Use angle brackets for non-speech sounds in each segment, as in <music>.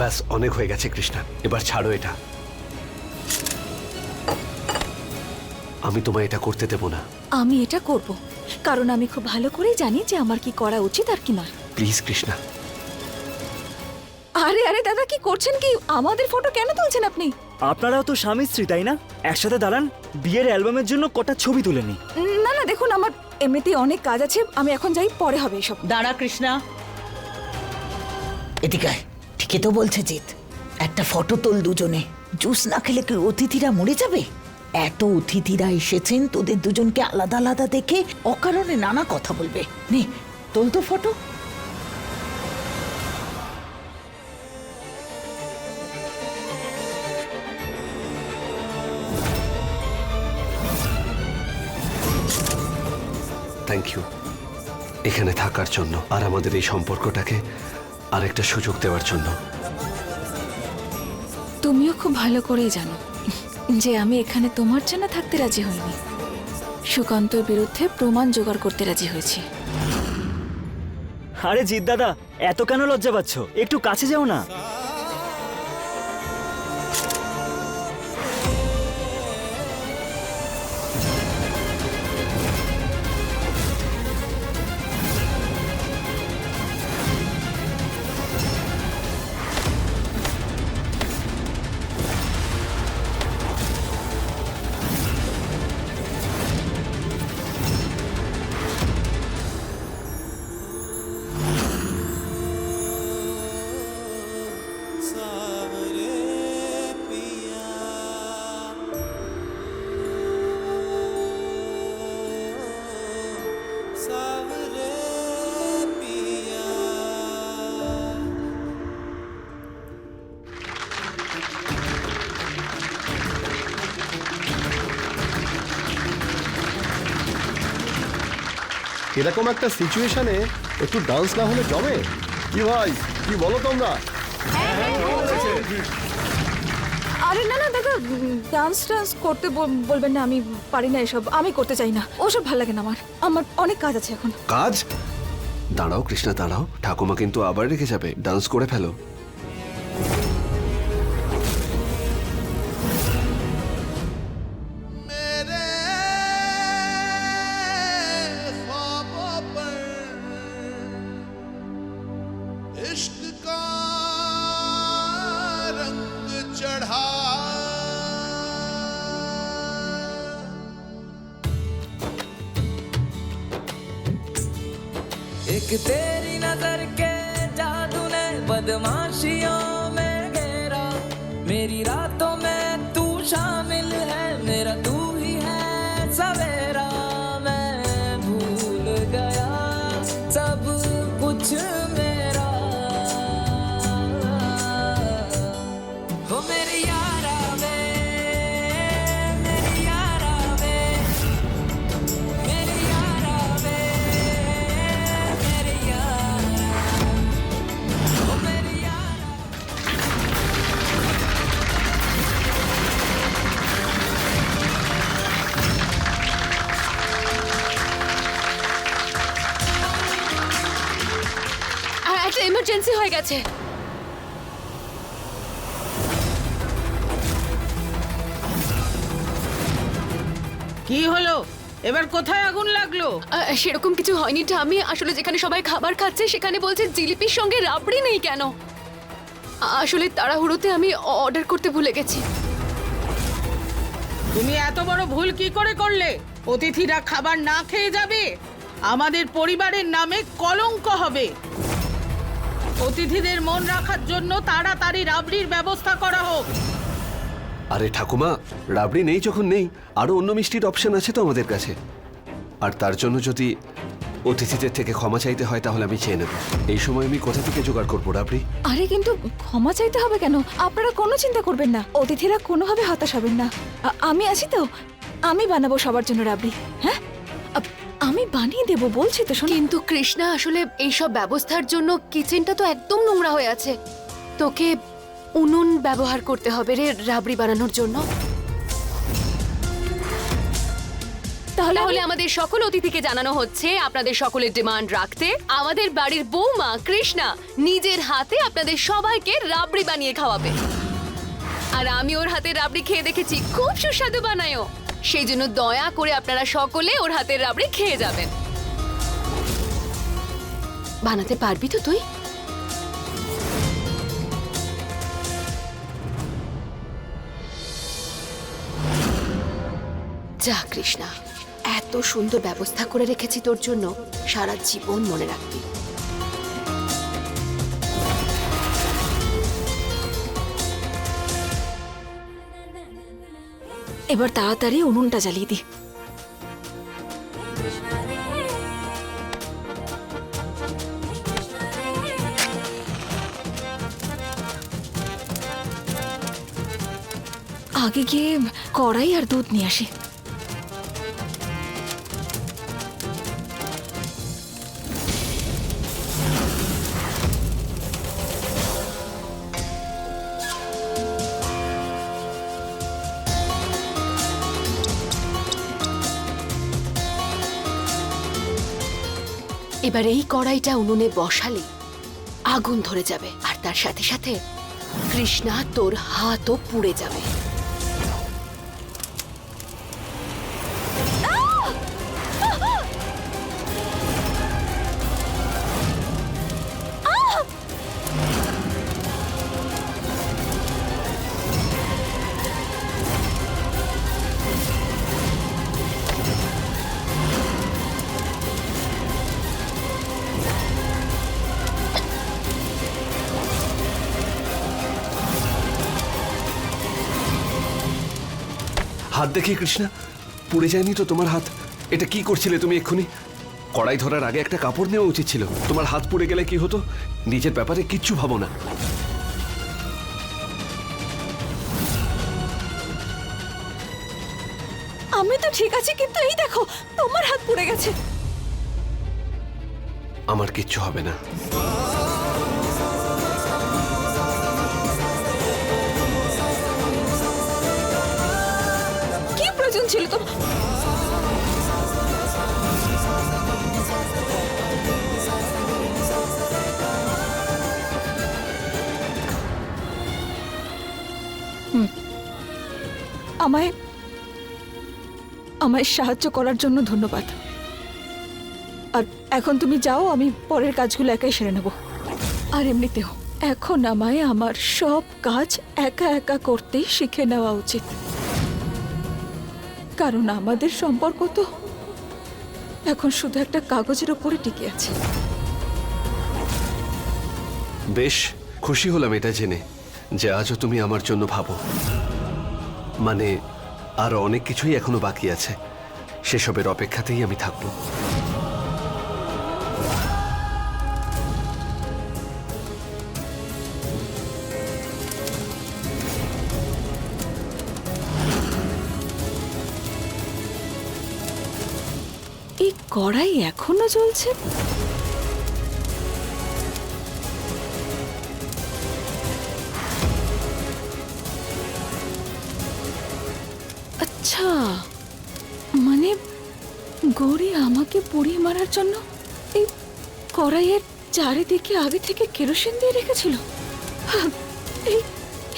ব্যাস অনেক হয়ে গেছে কৃষ্ণা। এবার ছাড়ো এটা। আমি তোমায় এটা করতে দেব না। আমি এটা করব। কারণ আমি খুব ভালো করেই জানি যে আমার কি করা উচিত আর কি নয়। প্লিজ কৃষ্ণা। আরে আরে দাদা কি করছেন কি? আমাদের ফটো কেন তুলছেন আপনি? আপনারাও তো স্বামী স্ত্রী তাই না? একসাথে দাঁড়ান বিয়ের অ্যালবামের জন্য কটা ছবি তুলে নি না না দেখুন আমার এমনিতেই অনেক কাজ আছে আমি এখন যাই পরে হবে এসব। দাঁড়া কৃষ্ণা। এদিকে আয়। ঠিকই তো বলছে জিৎ, একটা ফটো তোল দুজনে। জুস না খেলে কি অতিথিরা মরে যাবে? এত অতিথিরা এসেছেন, তোদের দুজনকে আলাদা আলাদা দেখে অকারণে নানা কথা বলবে। নে, তোল তো ফটো। থ্যাংক ইউ এখানে থাকার জন্য আর আমাদের এই সম্পর্কটাকে আরেকটা সুযোগ দেওয়ার জন্য। তুমিও খুব ভালো করেই জানো যে আমি এখানে তোমার জন্য থাকতে রাজি হইনি। সুকান্তর বিরুদ্ধে প্রমাণ জোগাড় করতে রাজি হয়েছি। আরে জিৎ দাদা এত কেন লজ্জা পাচ্ছ? একটু কাছে যাও না। এরকম একটা সিচুয়েশনে একটু ডান্স না হলে জমে? কি ভাই কি বলো তোমরা? আরে না না দাদা ডান্স টান্স করতে বলবেন না আমি পারি না এসব। আমি করতে চাই না। ওসব ভালো লাগে না আমার। আমার অনেক কাজ আছে এখন। কাজ? দাঁড়াও কৃষ্ণা দাঁড়াও। ঠাকুমা কিন্তু আবার রেখে যাবে। ডান্স করে ফেলো। एक तेरी नज़र के जादू ने बदमाशियों में घेरा। मेरी रातों में तू शामिल হয়ে গেছে। কি হলো? এবার কোথায় আগুন লাগল? সেরকম কিছু হয়নি আমি আসলে যেখানে সবাই খাবার খাচ্ছে সেখানে বলছে জিলিপির সঙ্গে রাবড়ি নেই কেন? আসলে তাড়াহুড়োতে আমি অর্ডার করতে ভুলে গেছি। তুমি এত বড় ভুল কি করে করলে? অতিথিরা খাবার না খেয়ে যাবে? আমাদের পরিবারের নামে কলঙ্ক হবে। অতিথিদের মন রাখার জন্য তাড়াতাড়ি রাবড়ির ব্যবস্থা করা হোক। আরে ঠাকুমা রাবড়ি নেই যখন নেই আরও অন্য মিষ্টির অপশন আছে তো আমাদের কাছে। আর তার জন্য যদি অতিথিদের থেকে ক্ষমা চাইতে হয় তাহলে আমি চেয়ে নেব। এই সময় আমি কোথা থেকে জোগাড় করব রাবড়ি? আরে কিন্তু ক্ষমা চাইতে হবে কেন? আপনারা কোনো চিন্তা করবেন না। অতিথিরা কোনোভাবে হতাশ হবেন না। আমি আছি তো। আমি বানাবো সবার জন্য রাবড়ি। হ্যাঁ? আমি বানিয়ে দেবো বলছি তো শোনো। কিন্তু কৃষ্ণা আসলে এইসব ব্যবস্থার জন্য কিচেনটা তো একদম নোংরা হয়ে আছে। তোকে উনুন ব্যবহার করতে হবে রে রাবড়ি বানানোর জন্য। তাহলে তাহলে আমি- আমাদের সকল অতিথিকে জানানো হচ্ছে আপনাদের সকলের ডিমান্ড রাখতে। আমাদের বাড়ির বৌমা কৃষ্ণা নিজের হাতে আপনাদের সবাইকে রাবড়ি বানিয়ে খাওয়াবে। আর আমি ওর হাতে রাবড়ি খেয়ে দেখেছি খুব সুস্বাদু বানায়ও সেই জন্য দয়া করে আপনারা সকলে ওর হাতের রাবড়ি খেয়ে যাবেন। বানাতে পারবি তো তুই? যা, কৃষ্ণা, এত সুন্দর ব্যবস্থা করে রেখেছি তোর জন্য। সারা জীবন মনে রাখবি। এবার তাড়াতাড়ি উনুনটা জ্বালিয়ে দিই আগে গিয়ে কড়াই আর দুধ নিয়ে আসি। এবার এই কড়াইটা উনুনে বসালে আগুন ধরে যাবে, আর তার সাথে সাথে কৃষ্ণা তোর হাতও পুড়ে যাবে। হাত দেখি কৃষ্ণা পুড়ে যায়নি তো তোমার হাত? এটা কি করছিলে তুমি এক্ষুনি? কড়াই ধরার আগে একটা কাপড় নেওয়া উচিত ছিল। তোমার হাত পুড়ে গেলে কি হতো? নিজের ব্যাপারে কিচ্ছু ভাবো না। আমি তো ঠিক আছি কিন্তু এই দেখো তোমার হাত পুড়ে গেছে। আমার কিচ্ছু হবে না। ছিল তো। আমায় আমায় সাহায্য করার জন্য ধন্যবাদ। আর এখন তুমি যাও, আমি পরের কাজগুলো একাই সেরে নেব। আর এমনিতেও, এখন আমায় আমার সব কাজ একা একা করতেই শিখে নেওয়া উচিত। কারণ আমাদের সম্পর্ক তো এখন শুধু একটা কাগজের উপরে টিকে আছে। বেশ, খুশি হলাম এটা জেনে যে আজও তুমি আমার জন্য ভাবো। মানে আরও অনেক কিছুই এখনও বাকি আছে। সেসবের অপেক্ষাতেই আমি থাকব। এই কড়াই এখনও জ্বলছে? আচ্ছা মানে গৌরী আমাকে পুড়িয়ে মারার জন্য এই কড়াইয়ের চারিদিকে আগে থেকে কেরোসিন দিয়ে রেখেছিল।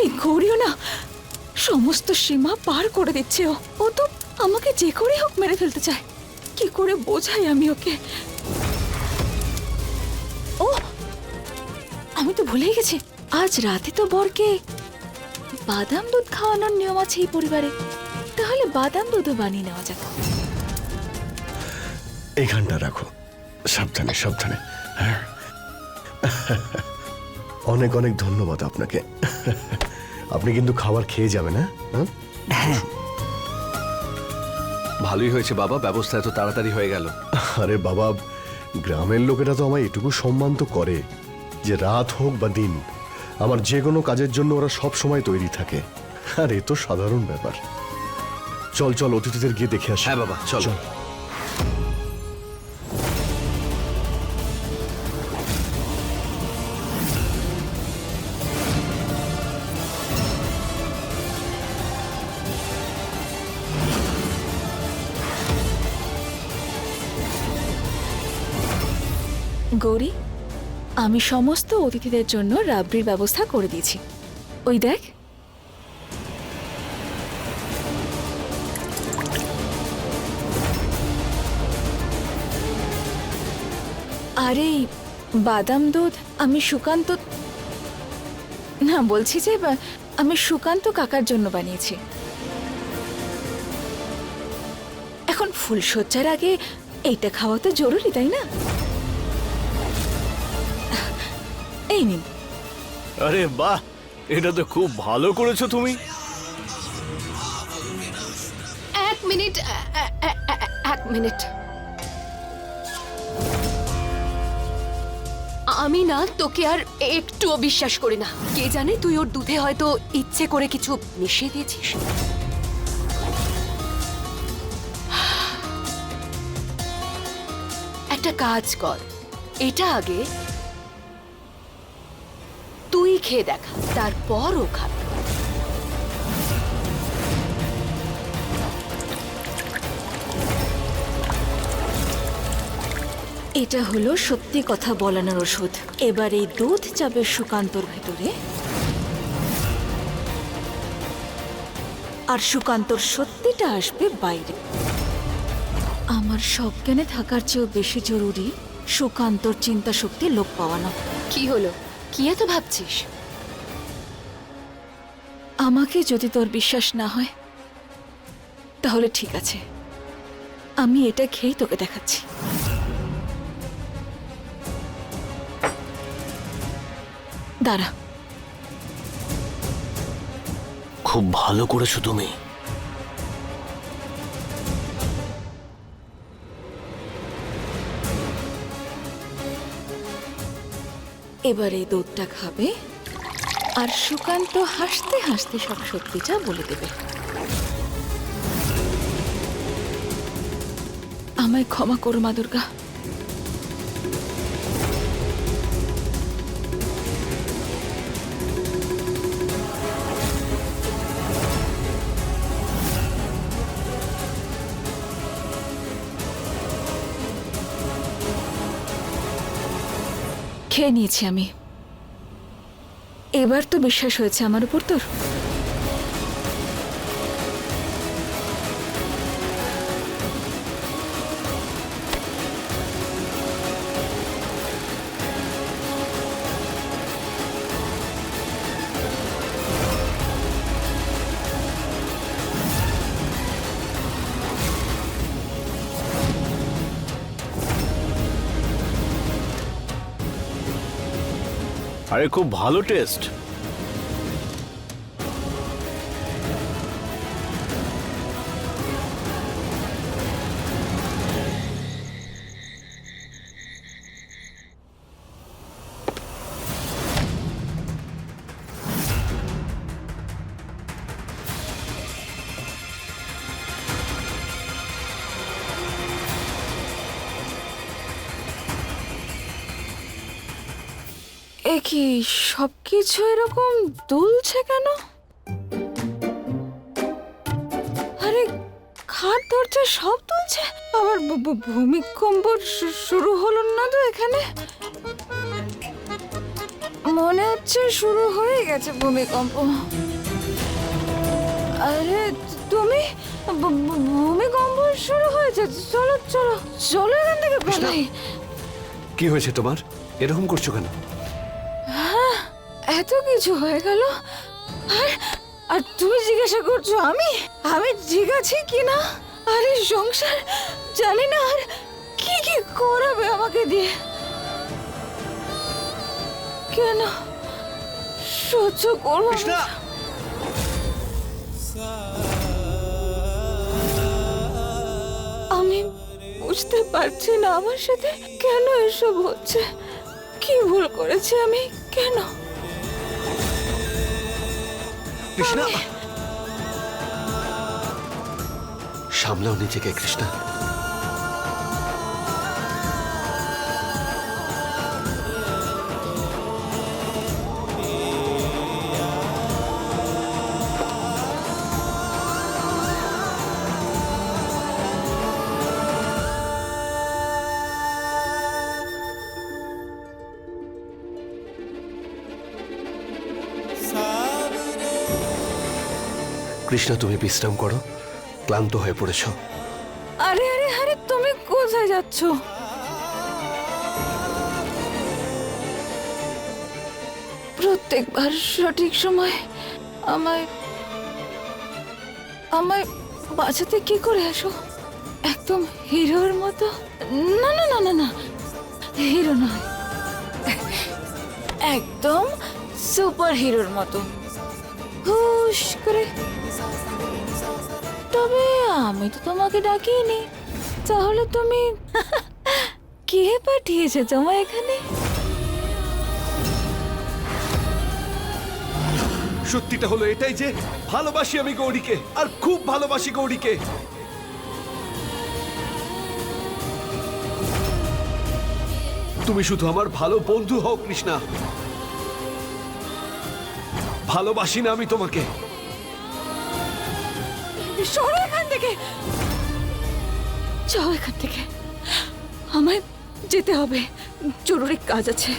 এই গৌরীও না সমস্ত সীমা পার করে দিচ্ছে ও। তো আমাকে যে করে হোক মেরে ফেলতে চায়। কি করে বোঝাই আমি ওকে? ও আমি তো ভুলেই গেছি। আজ রাতে তো বরকে বাদাম দুধ খাওয়ানোর নিয়ম আছে এই পরিবারে। তাহলে বাদাম দুধও বানিয়ে নেওয়া যাক। এইখানটা রাখো। সাবধানে সাবধানে। হ্যাঁ। অনেক অনেক ধন্যবাদ আপনাকে। আপনি কিন্তু খাবার খেয়ে যাবেন হ্যাঁ? হ্যাঁ। ভালোই হয়েছে বাবা ব্যবস্থা এত তাড়াতাড়ি হয়ে গেল। আরে বাবা গ্রামের লোকেরা তো আমায় এটুকু সম্মান তো করে যে রাত হোক বা দিন আমার যে কোনো কাজের জন্য ওরা সব সময় তৈরি থাকে। আর এ তো সাধারণ ব্যাপার। চল চল অতিথিদের গিয়ে দেখে আসি। হ্যাঁ বাবা চল। চল। গৌরী, আমি সমস্ত অতিথিদের জন্য রাবড়ির ব্যবস্থা করে দিয়েছি। ওই দেখ। আরে বাদাম দুধ, আমি সুকান্ত না, বলছি যে আমি সুকান্ত কাকার জন্য বানিয়েছি। এখন ফুলশয্যার আগে এইটা খাওয়া তো জরুরি, তাই না? এই আরে বাহ এটা তো খুব ভালো করেছ তুমি। এক মিনিট এক মিনিট। আমি না তোকে আর একটুও বিশ্বাস করি না। কে জানে তুই ওর দুধে হয়তো ইচ্ছে করে কিছু মিশিয়ে দিয়েছিস? একটা কাজ কর। এটা আগে তুই খেয়ে দেখা, তারপর ও খাবে। এটা হলো সত্যি কথা বলানোর ওষুধ। এবার এই দুধ যাবে সুকান্তর ভেতরে। আর সুকান্তর সত্যিটা আসবে বাইরে। আমার সব জ্ঞানে থাকার চেয়েও বেশি জরুরি সুকান্তর চিন্তা শক্তি লোপ পাওয়ানো কি হলো? কি এত ভাবছিস? আমাকে যদি তোর বিশ্বাস না হয়, তাহলে ঠিক আছে। আমি এটা খেয়েই তোকে দেখাচ্ছি। দাঁড়া। খুব ভালো করেছ তুমি। এবার এই দুধটা খাবে আর সুকান্ত হাসতে হাসতে সব সত্যিটা বলে দেবে। আমায় ক্ষমা করো মা দুর্গা। খেয়ে নিয়েছি আমি। এবার তো বিশ্বাস হয়েছে আমার উপর তোর। আরে খুব ভালো টেস্ট এ কি সব কিছু এরকম দুলছে কেন? আরে খাট দরজা সব দুলছে? আবার ভূমিকম্প শুরু হলো না তো এখানে? মনে হচ্ছে শুরু হয়ে গেছে ভূমিকম্প। আরে তুমি? ভূমিকম্প শুরু হয়েছে। চলো চলো চলো এখান থেকে কি হয়েছে তোমার? এরকম করছ কেন? এত কিছু হয়ে গেল? আর আর তুমি জিজ্ঞাসা করছ আমি? আমি ঠিক আছি কি না আর এই সংসার জানি না আর কি কি করাবে আমাকে দিয়ে? কেন সহ্য করব? আমি বুঝতে পারছি না আমার সাথে কেন এসব হচ্ছে। কি ভুল করেছি আমি? কেন? কৃষ্ণা। সামলাও নিজেকে কৃষ্ণা। কৃষ্ণা, তুমি বিশ্রাম করো। ক্লান্ত হয়ে পড়েছ। আরে আরে আরে, তুমি কোথায় যাচ্ছ? প্রত্যেকবার সঠিক সময় আমায় আমায় বাঁচাতে কি করে আসো? একদম হিরোর মতো? না না না না না, হিরো নয়। একদম সুপার হিরোর মতো। হুশ করে তবে আমি তো তোমাকে ডাকিনি। তাহলে তুমি <laughs> কে পাঠিয়েছে তোমায় এখানে? সত্যিটা হলো এটাই যে ভালোবাসি আমি গৌরীকে, আর খুব ভালোবাসি গৌরীকে। তুমি শুধু আমার ভালো বন্ধু হও, কৃষ্ণা। ভালোবাসি না আমি তোমাকে। সরো এখান থেকে। যাও এখান থেকে। আমায় যেতে হবে। জরুরি কাজ আছে।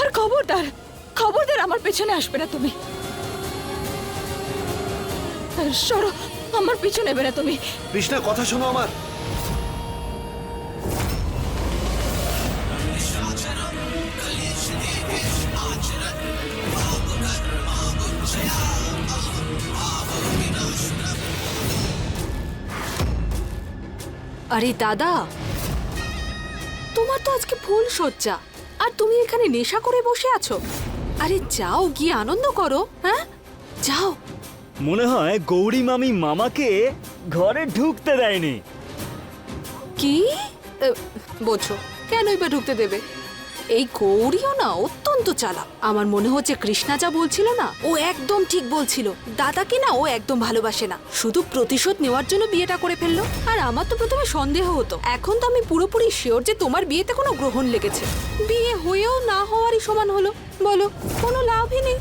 আর খবরদার খবরদার আমার পেছনে আসবে না তুমি। সরো, আমার পিছু নেবে না তুমি। কৃষ্ণা, কথা শোনো আমার। আরে দাদা তোমার তো আজকে ফুল সজ্জা আর তুমি এখানে নেশা করে বসে আছো। আরে যাও গিয়ে আনন্দ করো হ্যাঁ? যাও। মনে হয় গৌরী মামি মামাকে ঘরে ঢুকতে দেয়নি। কি? বোঝো কেন এবার ঢুকতে দেবে? এই গৌরীও না অত্যন্ত চালাক আমার মনে হচ্ছে কৃষ্ণা যা বলছিল না, ও একদম ঠিক বলছিল। দাদাকে না, ও একদম ভালোবাসে না। শুধু প্রতিশোধ নেওয়ার জন্য বিয়েটা করে ফেলল। আর আমার তো প্রথমে সন্দেহ হতো। এখন তো আমি পুরোপুরি শিওর যে তোমার বিয়েতে কোনো গ্রহণ লেগেছে। বিয়ে হয়েও না হওয়ারই সমান হলো। বলো, কোনো লাভই নেই।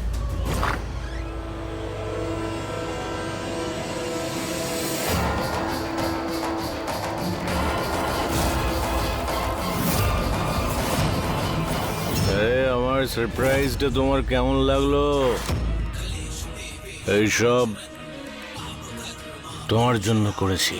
আমার সারপ্রাইজটা তোমার কেমন লাগল? এইসব তোমার জন্য করেছি।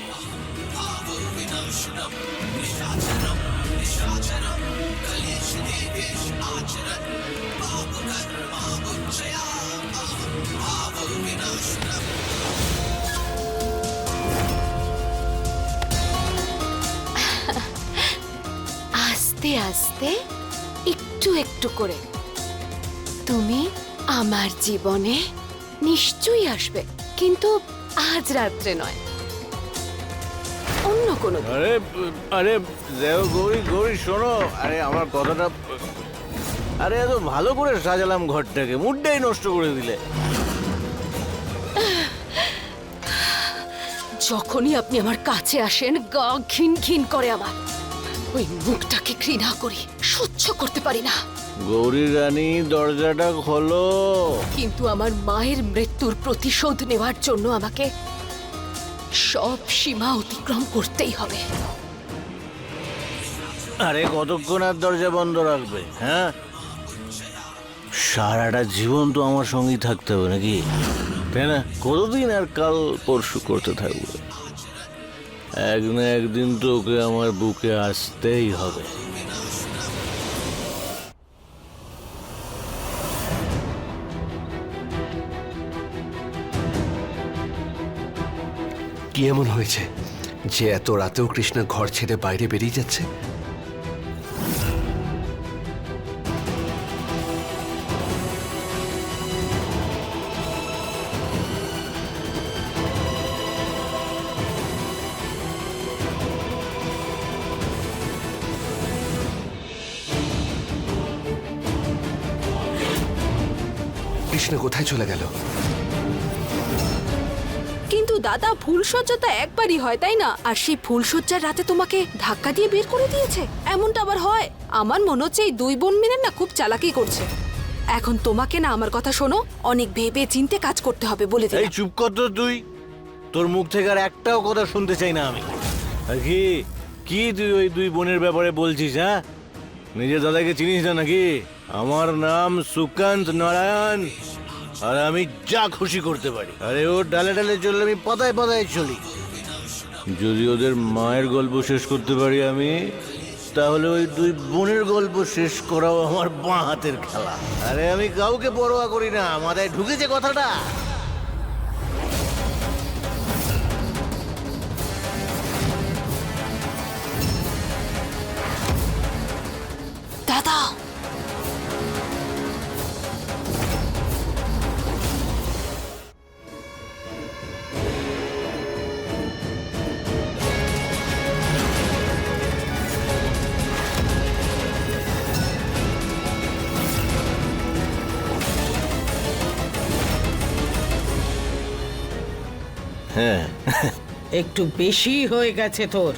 আস্তে আস্তে একটু একটু করে। আমার জীবনে নিশ্চয়ই আসবে কিন্তু আজ রাত্রে নয়। অন্য কোনো দিন। আরে আরে দেখো গৌরী গৌরী শোনো। আরে আমার কথাটা আরে এত ভালো করে সাজালাম ঘরটাকে মুডটাই নষ্ট করে দিলে। যখনই আপনি আমার কাছে আসেন গা ঘিন ঘিন করে আমার। ওই মুখটাকে ঘৃণা করি সহ্য করতে পারি না। গৌরী রানী দরজাটা খোলো। কিন্তু আমার মায়ের মৃত্যুর প্রতিশোধ নেওয়ার জন্য আমাকে সব সীমা অতিক্রম করতেই হবে। আরে কতক্ষণ আর দরজা বন্ধ রাখবে হ্যাঁ? সারাটা জীবন তো আমার সঙ্গেই থাকতে হবে নাকি? তাই না? কতদিন আর কাল পরশু করতে থাকবে? এক না একদিন তো ওকে আমার বুকে আসতেই হবে। কি এমন হয়েছে যে এত রাতেও কৃষ্ণা ঘর ছেড়ে বাইরে বেরিয়ে যাচ্ছে? কৃষ্ণ কোথায় চলে গেল? দাদা ফুলসজ্জা তো একবারই হয় তাই না? আর সেই ফুলসজ্জার রাতে তোমাকে ধাক্কা দিয়ে বের করে দিয়েছে। এমনটা আবার হয়? আমার মনে হচ্ছে এই দুই বোন মিলে না খুব চালাকি করছে। এখন তোমাকে না আমার কথা শোনো অনেক ভেবে চিনতে কাজ করতে হবে বলে এই দিলাম। চুপ কর তো তুই। তোর মুখ থেকে আর একটাও কথা শুনতে চাই না আমি। আর কি? কি তুই ওই দুই বোনের ব্যাপারে বলছিস হ্যাঁ? নিজের দাদাকে চিনিস না নাকি? আমার নাম সুকান্ত নারায়ণ। আর আমি যা খুশি করতে পারি। আরে ও ডালে ডালে চললে আমি পাতায় পাতায় চলি। যদি ওদের মায়ের গল্প শেষ করতে পারি আমি, তাহলে ওই দুই বোনের গল্প শেষ করাও আমার বাঁ হাতের খেলা। আরে আমি কাউকে পরোয়া করি না, মাথায় ঢুকেছে কথাটা। <laughs> একটু বেশি হয়ে গেছে তোর।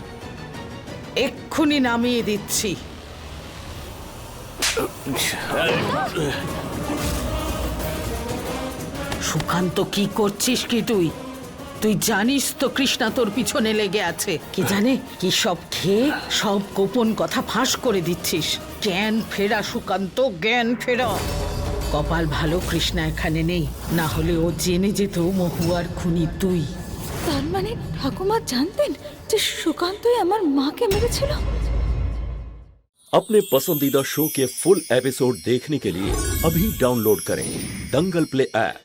এক্ষুনি নামিয়ে দিচ্ছি। সুকান্ত, কি করছিস কি তুই? তুই জানিস তো কৃষ্ণা তোর পিছনে লেগে আছে। কি জানে, কি সব খেয়ে সব গোপন কথা ফাঁস করে দিচ্ছিস। জ্ঞান ফেরা সুকান্ত, জ্ঞান ফেরা। কপাল ভালো কৃষ্ণা এখানে নেই। না হলে ও জেনে যেত মহুয়ার খুনি তুই। তার মানে ঠাকুমা জানতেন যে সুকান্তই আমার মাকে মেরেছিল अपने पसंदीदा शो के फुल एपिसोड देखने के लिए अभी डाउनलोड करें दंगल प्ले ऐप